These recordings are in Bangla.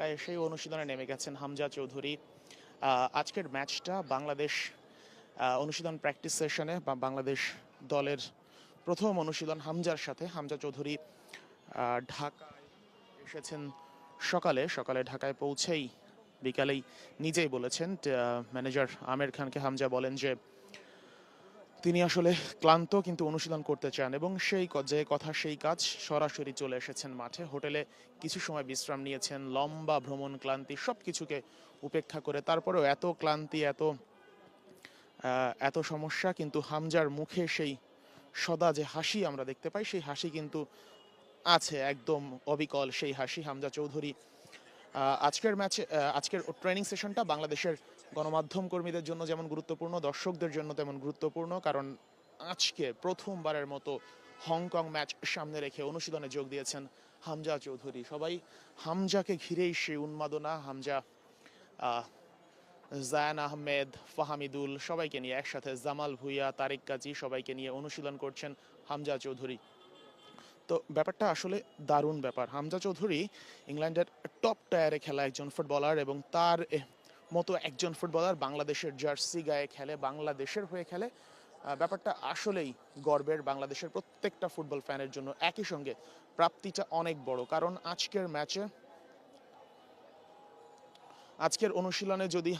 ঢাকায় এসেই অনুশীলনে নেমে গেছেন হামজা চৌধুরী। আজকের ম্যাচটা বাংলাদেশ অনুশীলন প্র্যাকটিস সেশনে বা বাংলাদেশ দলের প্রথম অনুশীলন হামজার সাথে। হামজা চৌধুরী ঢাকায় এসেছেন সকালে। সকালে ঢাকায় পৌঁছেই বিকালেই নিজেই বলেছেন ম্যানেজার আমির খানকে হামজা বলেন যে তিনি আসলে ক্লান্ত কিন্তু অনুশীলন করতে চান এবং সেই যে কথা, সেই কাজ সরাসরি চলে এসেছেন মাঠে। হোটেলে কিছু সময় বিশ্রাম নিয়েছেন, লম্বা ভ্রমণ, ক্লান্তি সব কিছুকে উপেক্ষা করে। তারপরেও এত ক্লান্তি, এত এত সমস্যা কিন্তু হামজার মুখে সেই সদা যে হাসি আমরা দেখতে পাই, সেই হাসি কিন্তু আছে, একদম অবিকল সেই হাসি। হামজা চৌধুরী আজকের ম্যাচে আজকের ট্রেনিং সেশনটা বাংলাদেশের গণমাধ্যম কর্মীদের জন্য যেমন গুরুত্বপূর্ণ, দর্শকদের জন্য তেমন গুরুত্বপূর্ণ, কারণ আজকে প্রথমবারের মতো হংকং ম্যাচ সামনে রেখে অনুশীলনে যোগ দিয়েছেন হামজা চৌধুরী। সবাই হামজাকে ঘিরেই সেই উন্মাদনা, হামজা জায়ান আহমেদ, ফাহামিদুল, সবাইকে নিয়ে একসাথে জামাল ভুইয়া, তারেক কাজী সবাইকে নিয়ে অনুশীলন করছেন হামজা চৌধুরী। তো ব্যাপারটা আসলে দারুণ ব্যাপার। হামজা চৌধুরী ইংল্যান্ডের টপ টায়ারে খেলা একজন ফুটবলার এবং তার মতো একজন ফুটবলার বাংলাদেশের জার্সি গায়ে খেলে, বাংলাদেশের হয়ে খেলে ব্যাপারটা আসলেই গর্বের। বাংলাদেশের প্রত্যেকটা ফুটবল ফ্যানের জন্য একই সঙ্গে প্রাপ্তিটা অনেক বড়। কারণ আজকের ম্যাচে আজকের অনুশীলনে যদি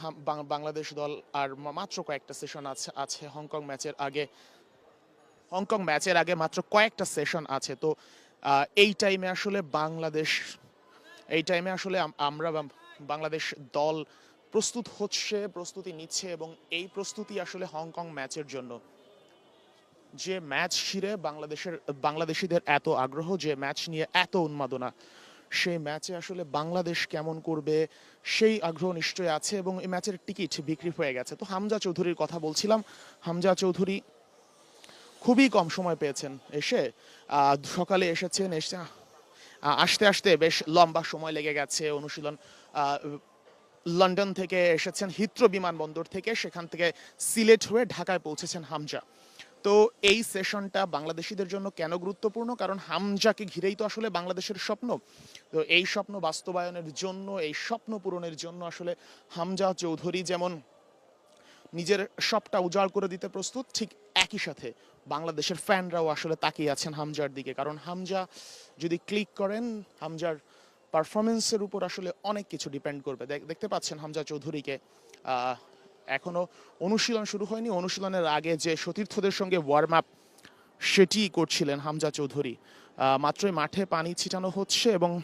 বাংলাদেশ দল আর মাত্র কয়েকটা সেশন আছে আছে হংকং ম্যাচের আগে হংকং ম্যাচের আগে মাত্র কয়েকটা সেশন আছে, তো এই টাইমে আসলে বাংলাদেশ, এই টাইমে আসলে আমরা বাংলাদেশ দল প্রস্তুত হচ্ছে, প্রস্তুতি নিচ্ছে এবং এই প্রস্তুতি আসলে হংকং ম্যাচের জন্য। যে ম্যাচ ঘিরে বাংলাদেশের, বাংলাদেশিদের এত আগ্রহ, যে ম্যাচ নিয়ে এত উন্মাদনা, সেই ম্যাচে আসলে বাংলাদেশ কেমন করবে, সেই আগ্রহ নিশ্চয়ই আছে এবং এই ম্যাচের টিকিট বিক্রি হয়ে গেছে। তো হামজা চৌধুরীর কথা বলছিলাম। হামজা চৌধুরী খুবই কম সময় পেয়েছেন এসে। সকালে এসেছেন, এসে আসতে আসতে বেশ লম্বা সময় লেগে গেছে। অনুশীলন লন্ডন থেকে এসেছেন, হিত্র বিমানবন্দর থেকে, সেখান থেকে সিলেট হয়ে ঢাকায় পৌঁছেছেন হামজা। তো এই সেশনটা বাংলাদেশিদের জন্য কেন গুরুত্বপূর্ণ? কারণ হামজাকে ঘিরেই তো আসলে বাংলাদেশের স্বপ্ন। তো এই স্বপ্ন বাস্তবায়নের জন্য, এই স্বপ্ন পূরণের জন্য আসলে হামজা চৌধুরী যেমন নিজের সবটা উজাড় করে দিতে প্রস্তুত। ঠিক একই সাথে বাংলাদেশের ফ্যানরাও আসলে তাকিয়ে আছেন হামজার দিকে। কারণ হামজা যদি ক্লিক করেন হামজার পারফরমেন্সের উপর আসলে অনেক কিছু ডিপেন্ড করবে। দেখ- দেখতে পাচ্ছেন হামজা চৌধুরীকে আহ, এখনও অনুশীলন শুরু হয়নি। অনুশীলনের আগে যে সতীর্থদের সঙ্গে ওয়ার্ম আপ সেটি করছিলেন হামজা চৌধুরী। মাত্রই মাঠে পানি ছিটানো হচ্ছে এবং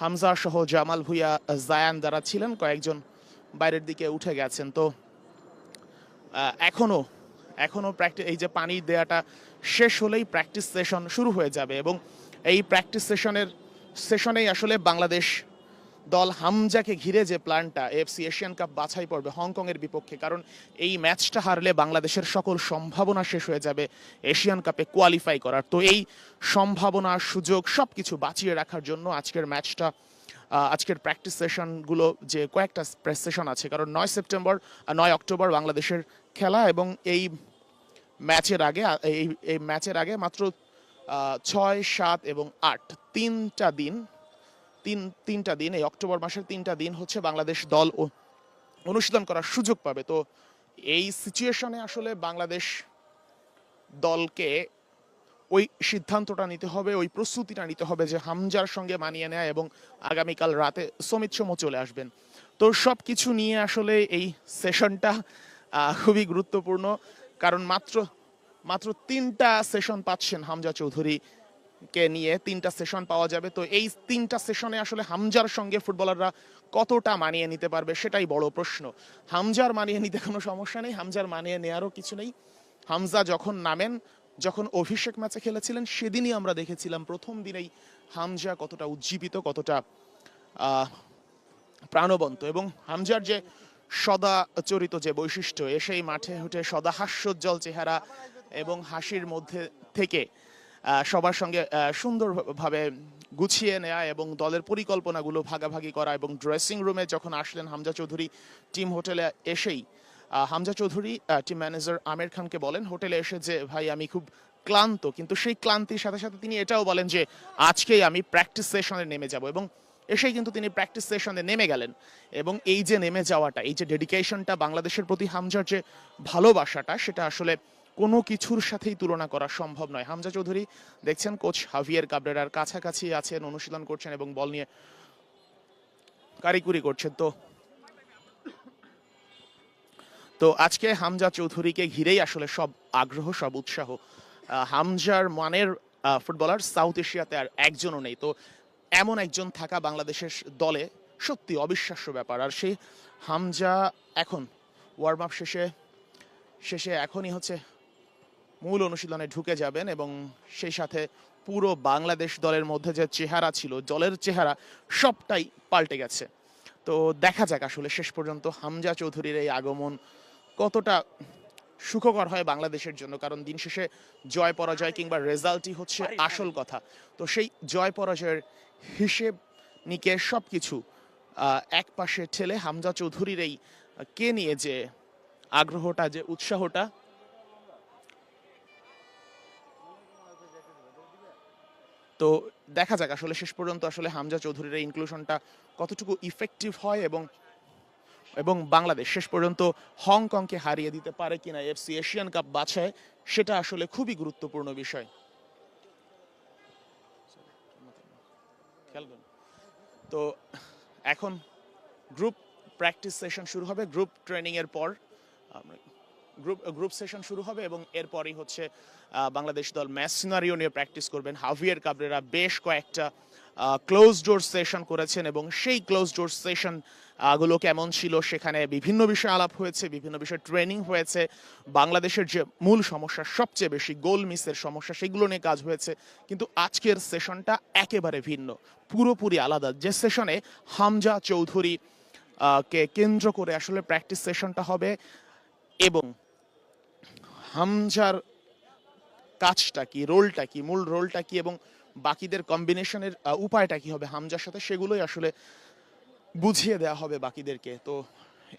হামজা সহ জামাল ভুইয়া জায়ান যারা ছিলেন। কয়েকজন বাইরের দিকে উঠে গেছেন। তো এখনও এখনও প্র্যাকটিস এই যে পানি দেওয়াটা শেষ হলেই প্র্যাকটিস সেশন শুরু হয়ে যাবে এবং এই প্র্যাকটিস সেশনের সেশনেই আসলে বাংলাদেশ দল হামজাকে ঘিরে যে প্ল্যানটা এফসি এশিয়ান কাপ বাছাই পড়বে হংকংয়ের বিপক্ষে, কারণ এই ম্যাচটা হারলে বাংলাদেশের সকল সম্ভাবনা শেষ হয়ে যাবে এশিয়ান কাপে কোয়ালিফাই করার। তো এই সম্ভাবনা, সুযোগ সব কিছু বাঁচিয়ে রাখার জন্য আজকের ম্যাচটা আজকের প্র্যাকটিস সেশনগুলো যে কয়েকটা প্রেস সেশন আছে, কারণ নয় সেপ্টেম্বর নয় অক্টোবর বাংলাদেশের খেলা এবং এই ম্যাচের আগে এই এই ম্যাচের আগে মাত্র ছয়, সাত এবং আট, তিনটা দিন, তিন, তিনটা দিন, এই অক্টোবর মাসের তিনটা দিন হচ্ছে বাংলাদেশ দল অনুশীলন করার সুযোগ পাবে। তো এই সিচুয়েশনে আসলে বাংলাদেশ দলকে ওই সিদ্ধান্তটা নিতে হবে, ওই প্রস্তুতিটা নিতে হবে যে হামজার সঙ্গে মানিয়ে নেয় এবং আগামীকাল রাতে সমিত সোমো চলে আসবেন। তো সব কিছু নিয়ে আসলে এই সেশনটা খুবই গুরুত্বপূর্ণ। কারণ মাত্র মাত্র তিনটা সেশন পাচ্ছেন হামজা চৌধুরী কে নিয়ে, তিনটা সেশন পাওয়া যাবে। তো এই তিনটা সেশনে আসলে হামজার সঙ্গে ফুটবলাররা কতটা মানিয়ে নিতে পারবে সেটাই বড় প্রশ্ন। হামজার মানিয়ে নিতে কোনো সমস্যা নেই, হামজার মানিয়ে নেওয়ারও কিছু নেই। হামজা যখন নামেন যখন অভিষেক ম্যাচে খেলেছিলেন, সেদিনই আমরা দেখেছিলাম প্রথম দিনেই হামজা কতটা উজ্জীবিত, কতটা প্রাণবন্ত এবং হামজার যে সদা চরিত যে বৈশিষ্ট্য, এসেই মাঠে উঠে সদা হাস্যোজ্জ্বল চেহারা এবং হাসির মধ্যে থেকে সবার সঙ্গে সুন্দরভাবে গুছিয়ে নেয়া এবং দলের পরিকল্পনাগুলো ভাগাভাগি করা এবং ড্রেসিং রুমে যখন আসলেন হামজা চৌধুরী টিম হোটেলে এসেই হামজা চৌধুরী টিম ম্যানেজার আমির খানকে বলেন, হোটেলে এসে যে, ভাই, আমি খুব ক্লান্ত। কিন্তু সেই ক্লান্তির সাথে সাথে তিনি এটাও বলেন যে, আজকেই আমি প্র্যাকটিস সেশনে নেমে যাব। এবং এসেই কিন্তু তিনি প্র্যাকটিস সেশনে নেমে গেলেন। এবং এই যে নেমে যাওয়াটা, এই যে ডেডিকেশনটা বাংলাদেশের প্রতি হামজার যে ভালোবাসাটা, সেটা আসলে কোনো কিছুর সাথেই তুলনা করা সম্ভব নয়। হামজা চৌধুরী দেখছেন, কোচ হাভিয়ার কাবরেরার কাছাকাছি আছেন, অনুশীলন করছেন এবং বল নিয়ে কারিকুরি করছেন। তো তো আজকে হামজা চৌধুরীকে ঘিরেই আসলে সব আগ্রহ, সব উৎসাহ। হামজার মানের ফুটবলার সাউথ এশিয়াতে আর একজনও নেই। তো এমন একজন থাকা বাংলাদেশের দলে সত্যি অবিশ্বাস্য ব্যাপার। আর সেই হামজা এখন ওয়ার্ম আপ শেষে শেষে এখনই হচ্ছে মূল অনুশীলনে ঢুকে যাবেন এবং সেই সাথে পুরো বাংলাদেশ দলের মধ্যে যে চেহারা ছিল, দলের চেহারা সবটাই পাল্টে গেছে। তো দেখা যাক আসলে শেষ পর্যন্ত হামজা চৌধুরীর এই আগমন কতটা সুখকর হয় বাংলাদেশের জন্য? কারণ দিন শেষে জয় পরাজয় কিংবা রেজাল্টই হচ্ছে আসল কথা। তো সেই জয় পরাজয়ের হিসেব নিকেশ সব কিছু এক পাশে ঠেলে হামজা চৌধুরীর এই কে নিয়ে যে আগ্রহটা যে উৎসাহটা? তো দেখা যাক আসলে শেষ পর্যন্ত আসলে হামজা চৌধুরীর ইনক্লুশনটা কতটুকু ইফেক্টিভ হয় এবং এবং বাংলাদেশ শেষ পর্যন্ত হংকংকে হারিয়ে দিতে পারে কিনা এফসি এশিয়ান কাপ বাছায় সেটা আসলে খুবই গুরুত্বপূর্ণ বিষয়। তো এখন গ্রুপ প্র্যাকটিস সেশন শুরু হবে গ্রুপ ট্রেনিং এর পর গ্রুপ গ্রুপ সেশন শুরু হবে এবং এরপরই হচ্ছে বাংলাদেশ দল ম্যাচ সিনারিও নিয়ে প্র্যাকটিস করবেন। হাভিয়ার কাবরেরা বেশ কয়েকটা ক্লোজ ডোর সেশন করেছেন এবং সেই ক্লোজ ডোর সেশনগুলো কেমন ছিল সেখানে বিভিন্ন বিষয়ে আলাপ হয়েছে, বিভিন্ন বিষয়ে ট্রেনিং হয়েছে। বাংলাদেশের যে মূল সমস্যা, সবচেয়ে বেশি গোল মিসের সমস্যা, সেগুলো নিয়ে কাজ হয়েছে। কিন্তু আজকের সেশনটা একেবারে ভিন্ন, পুরোপুরি আলাদা। যে সেশনে হামজা চৌধুরী কে কেন্দ্র করে আসলে প্র্যাকটিস সেশনটা হবে এবং হামজার কাজটা কি রোলটা কি, মূল রোলটা কি এবং বাকিদের কম্বিনেশনের উপায়টা কি হবে? হামজার সাথে সেগুলোই আসলে বুঝিয়ে দেওয়া হবে বাকিদেরকে। তো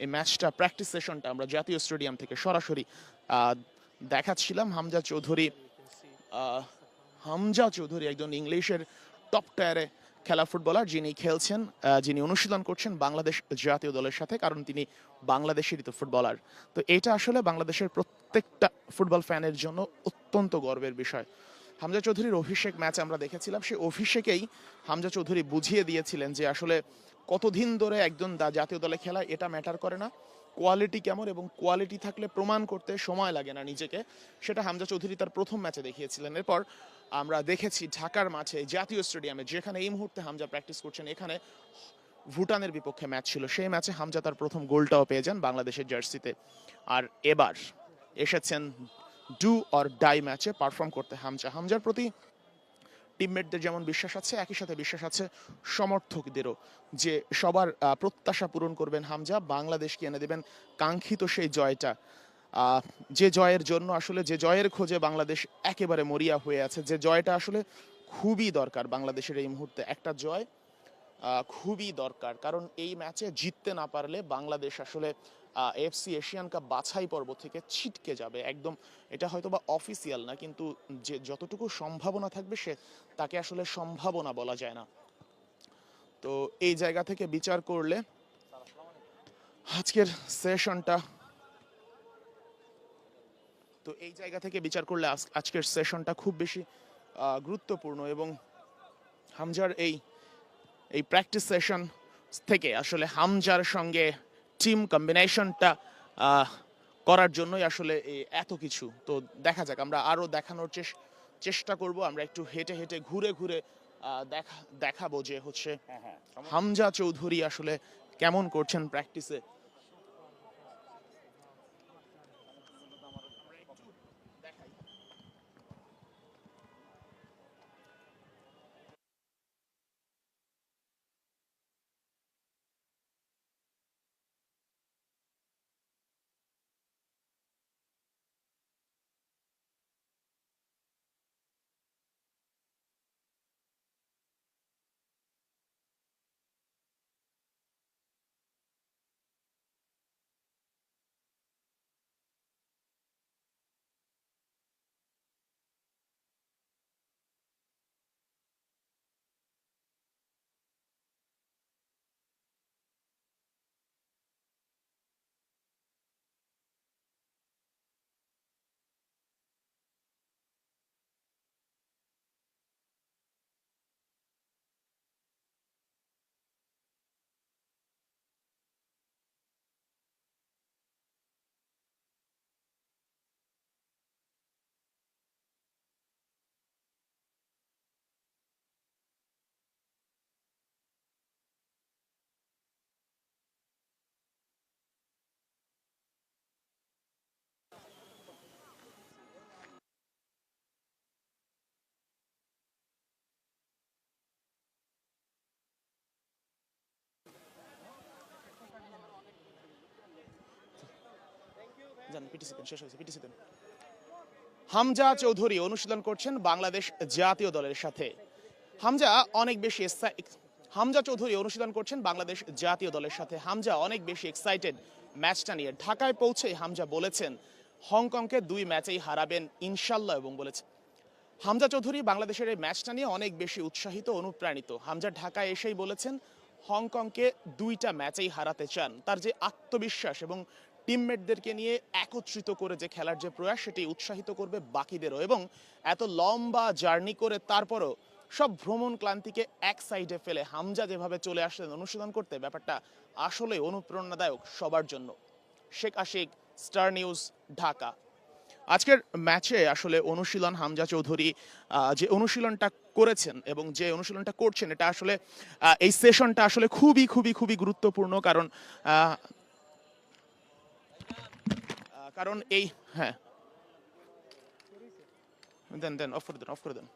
এই ম্যাচটা প্র্যাকটিস সেশনটা আমরা জাতীয় স্টেডিয়াম থেকে সরাসরি দেখাচ্ছিলাম। হামজা চৌধুরী হামজা চৌধুরী একজন ইংলিশের টপ টায়ারে খেলা ফুটবলার যিনি খেলছেন যিনি অনুশীলন করছেন বাংলাদেশ জাতীয় দলের সাথে, কারণ তিনি বাংলাদেশেরই তো ফুটবলার তো এটা আসলে বাংলাদেশের প্রত্যেকটা ফুটবল ফ্যানের জন্য অত্যন্ত গর্বের বিষয়। হামজা চৌধুরীর অভিষেক ম্যাচ আমরা দেখেছিলাম। সেই অভিষেকেই হামজা চৌধুরী বুঝিয়ে দিয়েছিলেন যে আসলে কতদিন ধরে একজন জাতীয় দলে খেলা, এটা ম্যাটার করে না। কোয়ালিটি কেমন এবং কোয়ালিটি থাকলে প্রমাণ করতে সময় লাগে না নিজেকে। সেটা হামজা চৌধুরী তার প্রথম ম্যাচে দেখিয়েছিলেন। এরপর আমরা দেখেছি ঢাকার মাঠে, জাতীয় স্টেডিয়ামে যেখানে এই মুহূর্তে হামজা প্র্যাকটিস করছেন, এখানে ভুটানের বিপক্ষে ম্যাচ ছিল। সেই ম্যাচে হামজা তার প্রথম গোলটাও পেয়ে যান বাংলাদেশের জার্সিতে আর এবার এসেছেন ডু অর ডাই ম্যাচে পারফর্ম করতে হামজা। হামজার প্রতি টিমমেটদের যেমন বিশ্বাস আছে, একই সাথে বিশ্বাস আছে সমর্থকদেরও যে সবার প্রত্যাশা পূরণ করবেন হামজা। বাংলাদেশকে এনে দেবেন কাঙ্ক্ষিত সেই জয়টা? যে জয়ের জন্য আসলে, যে জয়ের খোঁজে বাংলাদেশ একেবারে মরিয়া হয়ে আছে, যে জয়টা আসলে খুবই দরকার বাংলাদেশের এই মুহূর্তে। একটা জয় খুবই দরকার। কারণ এই ম্যাচে জিততে না পারলে বাংলাদেশ আসলে এফসি এশিয়ান কাপ বাছাই পর্ব থেকে ছিটকে যাবে। একদম এটা হয়তো বা অফিসিয়াল না, কিন্তু যে যতটুকু সম্ভাবনা থাকবে সে তাকে আসলে সম্ভাবনা বলা যায় না। তো এই জায়গা থেকে বিচার করলে আজকের সেশনটা তো এই জায়গা থেকে বিচার করলে আজ- আজকের সেশনটা খুব বেশি গুরুত্বপূর্ণ এবং হামজার এই এই প্র্যাকটিস সেশন থেকে আসলে হামজার সঙ্গে টিম কম্বিনেশনটা করার জন্যই আসলে এত কিছু। তো দেখা যাক আমরা আরও দেখানোর চেষ্টা করব। আমরা একটু হেঁটে হেঁটে ঘুরে ঘুরে দেখা দেখাবো যে হচ্ছে হামজা চৌধুরী আসলে কেমন করছেন প্র্যাকটিসে হামজা চৌধুরী অনুশীলন করছেন বাংলাদেশ জাতীয় দলের সাথে। হামজা অনেক বেশি হামজা চৌধুরী অনুশীলন করছেন বাংলাদেশ জাতীয় দলের সাথে। হামজা অনেক বেশি এক্সাইটেড ম্যাচটা নিয়ে। ঢাকায় পৌঁছে হামজা বলেছেন, হংকংকে দুই ম্যাচেই হারাবেন ইনশাল্লাহ এবং বলেছেন হামজা চৌধুরী বাংলাদেশের এই ম্যাচটা নিয়ে অনেক বেশি উৎসাহিত, অনুপ্রাণিত। হামজা ঢাকায় এসেই বলেছেন, হংকংকে দুইটা ম্যাচেই হারাতে চান। তার যে আত্মবিশ্বাস এবং টিমমেটদেরকে নিয়ে একত্রিত করে যে খেলার যে প্রয়াস, সেটি উৎসাহিত করবে বাকিদেরও এবং এত লম্বা জার্নি করে তারপরও সব ভ্রমণ ক্লান্তিকে এক সাইডে ফেলে হামজা যেভাবে চলে আসলেন অনুশীলন করতে, ব্যাপারটা আসলে অনুপ্রেরণাদায়ক সবার জন্য। Sheikh Ashik, star news, Dhaka. আজকের ম্যাচে আসলে অনুশীলন, হামজা চৌধুরী যে অনুশীলনটা করেছেন এবং যে অনুশীলনটা করছেন, এটা আসলে এই সেশনটা আসলে খুবই খুবই খুবই গুরুত্বপূর্ণ কারণ কারণ এই হ্যাঁ। দেন দেন অফ করে দেন অফ করে দেন।